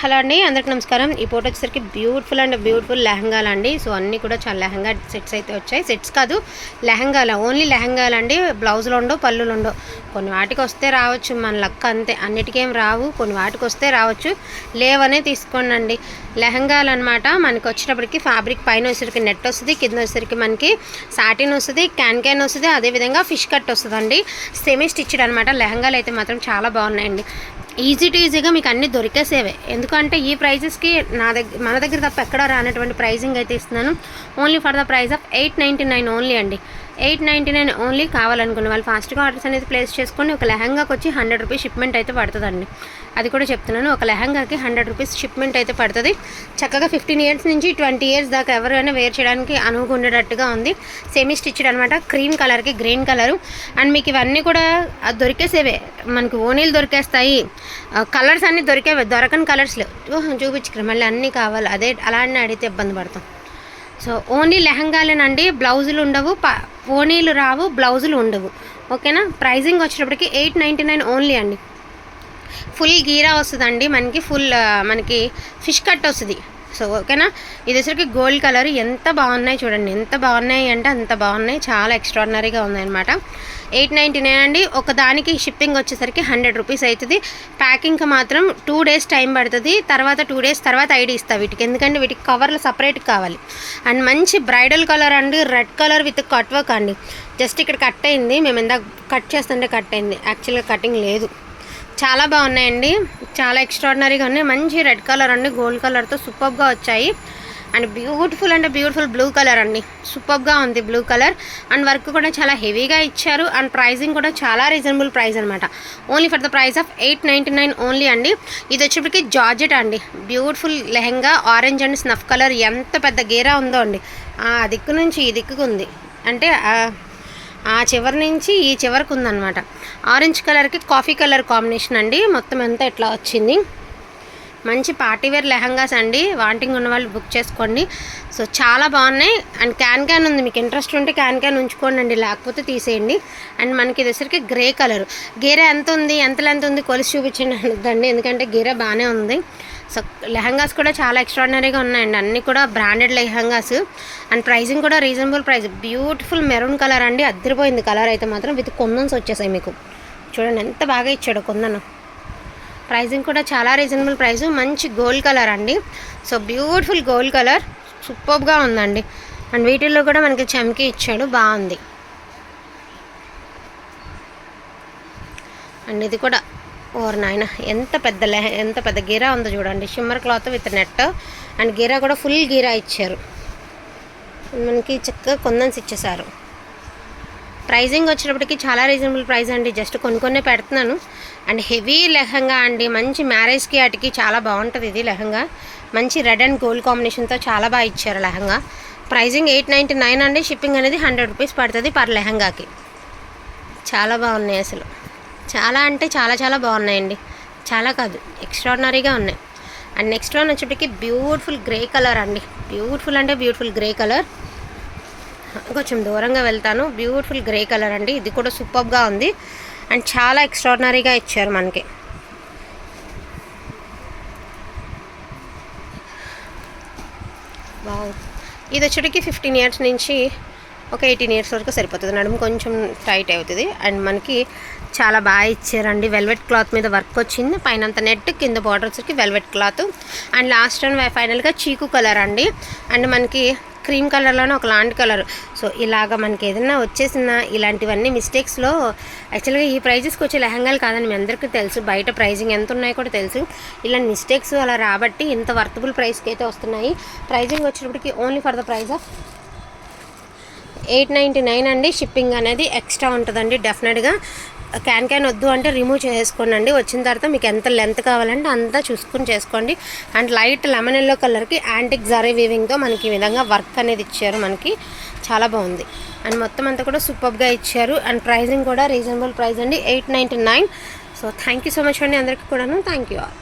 Hello అండి అందరికి నమస్కారం. ఈ ఫోటో వచ్చేసరికి బ్యూటిఫుల్ అండ్ బ్యూటిఫుల్ లెహంగాలు అండి. సో అన్నీ కూడా చాలా లెహంగా సెట్స్ అయితే వచ్చాయి. సెట్స్ కాదు లెహంగాలు ఓన్లీ లెహంగాలు అండి. బ్లౌజులు ఉండవు పళ్ళులు ఉండవు కొన్ని వాటికి వస్తే రావచ్చు మన లక్క అంతే. అన్నిటికేం రావు. కొన్ని వాటికి వస్తే రావచ్చు. లేవనే తీసుకోండి అండి లెహంగాలు అనమాట మనకి వచ్చేటప్పటికి ఫ్యాబ్రిక్ పైన వచ్చేసరికి నెట్ వస్తుంది కింద వచ్చేసరికి మనకి సాటిన్ వస్తుంది క్యాన్ క్యాన్ వస్తుంది. అదేవిధంగా ఫిష్ కట్ వస్తుందండి. సెమీ స్టిచ్డ్ అనమాట లెహంగాలు అయితే మాత్రం చాలా బాగున్నాయండి. ఈజీ టు ఈజీగా మీకు అన్నీ దొరికేసేవే. ఎందుకంటే ఈ ప్రైజెస్కి నా దగ్గర మన దగ్గర తప్ప ఎక్కడ రానటువంటి ప్రైజింగ్ అయితే ఇస్తున్నాను. Only for the price of eight ninety nine only అండి. ఎయిట్ నైంటీ నైన్ ఓన్లీ కావాలనుకున్న వాళ్ళు ఫాస్ట్గా ఆర్డర్స్ అనేది ప్లేస్ చేసుకొని ఒక లెహంగాకి వచ్చి హండ్రెడ్ రూపీస్ షిప్మెంట్ అయితే పడుతుందండి. అది కూడా చెప్తున్నాను. ఒక లెహంగాకి హండ్రెడ్ రూపీస్ షిప్మెంట్ అయితే పడుతుంది. చక్కగా ఫిఫ్టీన్ ఇయర్స్ నుంచి ట్వంటీ ఇయర్స్ దాకా ఎవరైనా వేర్ చేయడానికి అనువుగా ఉండేటట్టుగా ఉంది. సెమీ స్టిచ్డ్ అనమాట క్రీమ్ కలర్కి గ్రీన్ కలరు అండ్ మీకు ఇవన్నీ కూడా దొరికేసేవే. మనకి ఓనీలు దొరికేస్తాయి. కలర్స్ అన్నీ దొరికేవే. దొరకని కలర్స్ లేవు. చూపించుకురా. మళ్ళీ అన్నీ కావాలి. అదే అలానే అడిగితే ఇబ్బంది పడతాం. సో ఓన్లీ లెహంగాలేనండి. బ్లౌజులు ఉండవు. ప ఓనీలు రావు బ్లౌజులు ఉండవు. ఓకేనా? ప్రైజింగ్ వచ్చేటప్పటికి ఎయిట్ నైంటీ నైన్ ఓన్లీ అండి. ఫుల్ గీరా వస్తుందండి. మనకి ఫుల్ మనకి ఫిష్ కట్ వస్తుంది. సో ఓకేనా? ఇది వచ్చరికి గోల్డ్ కలర్ ఎంత బాగున్నాయి చూడండి. ఎంత బాగున్నాయి అంటే అంత బాగున్నాయి. చాలా ఎక్స్ట్రాడినరీగా ఉందన్నమాట. ఎయిట్ నైంటీ నైన్ అండి. ఒకదానికి షిప్పింగ్ వచ్చేసరికి హండ్రెడ్ రూపీస్ అవుతుంది ప్యాకింగ్కి మాత్రం టూ డేస్ టైం పడుతుంది. తర్వాత టూ డేస్ తర్వాత ఐడి ఇస్తా వీటికి. ఎందుకంటే వీటికి కవర్లు సపరేట్ కావాలి. అండ్ మంచి బ్రైడల్ కలర్ అండి. Red colour with cut work అండి. జస్ట్ ఇక్కడ కట్ అయింది. మేము ఇందాక కట్ చేస్తుంటే కట్ అయింది. యాక్చువల్గా కటింగ్ లేదు. చాలా బాగున్నాయండి. చాలా ఎక్స్ట్రాడినరీగా ఉన్నాయి. మంచి రెడ్ కలర్ అండి. గోల్డ్ కలర్తో సూపర్గా వచ్చాయి. అండ్ బ్యూటిఫుల్ అంటే బ్యూటిఫుల్ బ్లూ కలర్ అండి. సూపర్గా ఉంది బ్లూ కలర్ అండ్ వర్క్ కూడా చాలా హెవీగా ఇచ్చారు. అండ్ ప్రైజింగ్ కూడా చాలా రీజనబుల్ ప్రైస్ అనమాట only for the price of eight ninety nine only అండి. ఇది వచ్చేప్పటికి జార్జెట్ అండి. Beautiful lehenga orange and snuff colour ఎంత పెద్ద గేరా ఉందో అండి. ఆ దిక్కు నుంచి ఈ దిక్కుకు ఉంది. అంటే ఆ చివరి నుంచి ఈ చివరికి ఉందన్నమాట. ఆరెంజ్ కలర్కి కాఫీ కలర్ కాంబినేషన్ అండి. మొత్తం అంతా ఇట్లా వచ్చింది. మంచి పార్టీవేర్ లెహంగాస్ అండి. వాంటింగ్ ఉన్న వాళ్ళు బుక్ చేసుకోండి. సో చాలా బాగున్నాయి. అండ్ క్యాన్ క్యాన్ ఉంది. మీకు ఇంట్రెస్ట్ ఉంటే క్యాన్ క్యాన్ ఉంచుకోండి అండి లేకపోతే తీసేయండి. అండ్ మనకి ఇది గ్రే కలర్. గీర ఎంత ఉంది? ఎంత లెంత్ ఉంది? కొలిసి చూపించండి అనొద్దండి. ఎందుకంటే గీర బాగానే ఉంది. సో లెహంగాస్ కూడా చాలా ఎక్స్ట్రాడినరీగా ఉన్నాయండి. అన్నీ కూడా బ్రాండెడ్ లెహంగాస్. అండ్ ప్రైసింగ్ కూడా reasonable price beautiful maroon colour అండి. అద్దరిపోయింది కలర్ అయితే మాత్రం విత్ కొందన్స్ వచ్చేసాయి మీకు. చూడండి ఎంత బాగా ఇచ్చాడు కొందను. ప్రైజింగ్ కూడా చాలా రీజనబుల్ ప్రైస్ మంచి గోల్డ్ కలర్ అండి. సో బ్యూటిఫుల్ గోల్డ్ కలర్ సూపర్గా ఉందండి. అండ్ వీటిల్లో కూడా మనకి చమ్కి ఇచ్చాడు. బాగుంది. అండ్ ఇది కూడా ఓర్ నాయన ఎంత పెద్ద లెహ ఎంత పెద్ద గీరా ఉందో చూడండి. Shimmer cloth with net. And గీరా కూడా ఫుల్ గీరా ఇచ్చారు. మనకి చక్కగా కొందన్స్ ఇచ్చేసారు. ప్రైజింగ్ వచ్చేటప్పటికి చాలా రీజనబుల్ ప్రైస్ అండి. జస్ట్ కొన్ని కొన్ని పెడుతున్నాను. అండ్ హెవీ లెహంగా అండి. మంచి మ్యారేజ్కి వాటికి చాలా బాగుంటుంది ఇది లెహంగా. మంచి రెడ్ అండ్ గోల్డ్ కాంబినేషన్తో చాలా బాగా ఇచ్చారు lehenga. Pricing eight ninety nine అండి. షిప్పింగ్ అనేది హండ్రెడ్ రూపీస్ పడుతుంది పర్ లెహంగాకి. చాలా బాగున్నాయి అసలు. చాలా అంటే చాలా చాలా బాగున్నాయండి. చాలా కాదు ఎక్స్ట్రాడినరీగా ఉన్నాయి. అండ్ నెక్స్ట్ వన్ వచ్చేటికి బ్యూటిఫుల్ గ్రే కలర్ అండి. బ్యూటిఫుల్ అంటే బ్యూటిఫుల్ గ్రే కలర్ కొంచెం దూరంగా వెళ్తాను. బ్యూటిఫుల్ గ్రే కలర్ అండి. ఇది కూడా సూపర్గా ఉంది. అండ్ చాలా ఎక్స్ట్రాడినరీగా ఇచ్చారు మనకి. వావ్ ఇది వచ్చేటికి ఫిఫ్టీన్ ఇయర్స్ నుంచి ఒక ఎయిటీన్ ఇయర్స్ వరకు సరిపోతుంది. నడుము కొంచెం టైట్ అవుతుంది. అండ్ మనకి చాలా బాగా ఇచ్చారండి. వెల్వెట్ క్లాత్ మీద వర్క్ వచ్చింది. పైన అంత నెట్ కింద బార్డర్ వచ్చరికి velvet cloth. And last and ఫైనల్గా చీకు కలర్ అండి. అండ్ మనకి క్రీమ్ కలర్లోనే ఒక లాంటి కలర్. సో ఇలాగ మనకి ఏదైనా వచ్చేసిన ఇలాంటివన్నీ మిస్టేక్స్లో యాక్చువల్గా ఈ ప్రైజెస్కి వచ్చే లెహంగాలు కాదని మీ అందరికీ తెలుసు. బయట ప్రైజింగ్ ఎంత ఉన్నాయో కూడా తెలుసు. ఇలాంటి మిస్టేక్స్ అలా రాబట్టి ఇంత వర్తబుల్ ప్రైస్కి అయితే వస్తున్నాయి. ప్రైజింగ్ వచ్చేటప్పటికి only for the price of eight ninety nine అండి. షిప్పింగ్ అనేది ఎక్స్ట్రా ఉంటుందండి డెఫినెట్గా క్యాన్ క్యాన్ వద్దు అంటే రిమూవ్ చేసుకోండి వచ్చిన తర్వాత మీకు ఎంత లెంత్ కావాలంటే అంతా చూసుకుని చేసుకోండి. అండ్ లైట్ లెమన్ ఎల్లో కలర్కి యాంటిక్ జరీ వీవింగ్తో మనకి ఈ విధంగా వర్క్ అనేది ఇచ్చారు మనకి. చాలా బాగుంది. అండ్ మొత్తం అంతా కూడా సూపర్గా ఇచ్చారు. అండ్ ప్రైజింగ్ కూడా రీజనబుల్ ప్రైస్ అండి. Eight ninety nine so thank you so much అండి అందరికీ కూడాను. Thank you all